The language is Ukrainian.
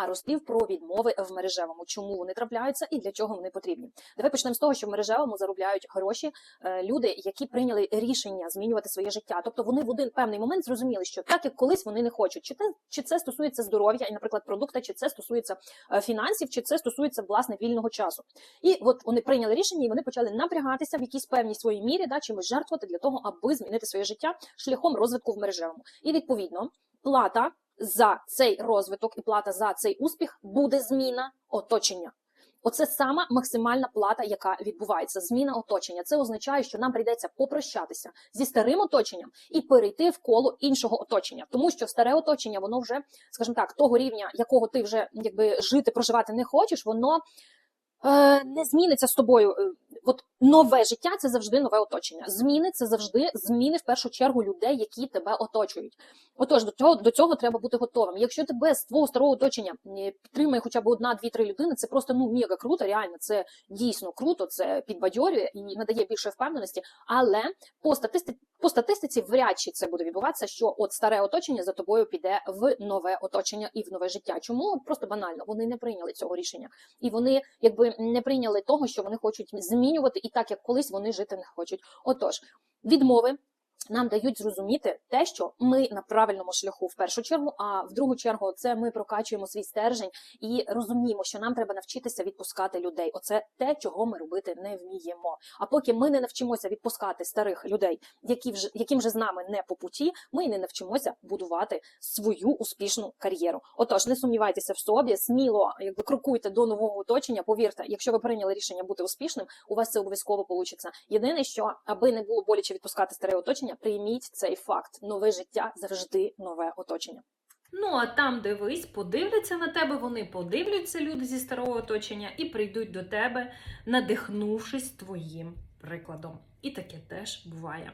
пару слів про відмови в мережевому, чому вони трапляються і для чого вони потрібні. Давай почнемо з того, що в мережевому заробляють гроші е, люди, які прийняли рішення змінювати своє життя. Тобто вони в один певний момент зрозуміли, що так як колись вони не хочуть, чи це чи це стосується здоров'я і, наприклад, продукта, чи це стосується е, фінансів, чи це стосується власне вільного часу. І от вони прийняли рішення, і вони почали напрягатися в якійсь певній своїй мірі, да, чимось жертвувати для того, аби змінити своє життя шляхом розвитку в мережевому. І відповідно плата за цей розвиток і плата за цей успіх буде зміна оточення. Оце сама максимальна плата, яка відбувається. Зміна оточення. Це означає, що нам прийдеться попрощатися зі старим оточенням і перейти в коло іншого оточення, тому що старе оточення, воно вже, скажімо так, того рівня, якого ти вже якби жити, проживати не хочеш, воно е, не зміниться з тобою. От нове життя це завжди нове оточення. Зміни це завжди зміни в першу чергу людей, які тебе оточують. Отож, до цього до цього треба бути готовим. Якщо тебе з твого старого оточення е, підтримує хоча б одна, дві, три людини, це просто ну мега круто. Реально, це дійсно круто, це підбадьорює і надає більше впевненості. Але по статистиці, по статистиці вряд чи це буде відбуватися, що от старе оточення за тобою піде в нове оточення і в нове життя. Чому просто банально вони не прийняли цього рішення, і вони якби не прийняли того, що вони хочуть змінювати, і так як колись вони жити не хочуть. Отож, відмови. Нам дають зрозуміти те, що ми на правильному шляху в першу чергу, а в другу чергу це ми прокачуємо свій стержень і розуміємо, що нам треба навчитися відпускати людей. Оце те, чого ми робити не вміємо. А поки ми не навчимося відпускати старих людей, які вже яким же з нами не по путі, ми не навчимося будувати свою успішну кар'єру. Отож, не сумнівайтеся в собі, сміло якби крокуйте до нового оточення. Повірте, якщо ви прийняли рішення бути успішним, у вас це обов'язково вийде. Єдине, що аби не було боляче відпускати старе оточення, прийміть цей факт. Нове життя завжди нове оточення. Ну а там дивись, подивляться на тебе, вони подивляться люди зі старого оточення і прийдуть до тебе, надихнувшись твоїм прикладом. І таке теж буває.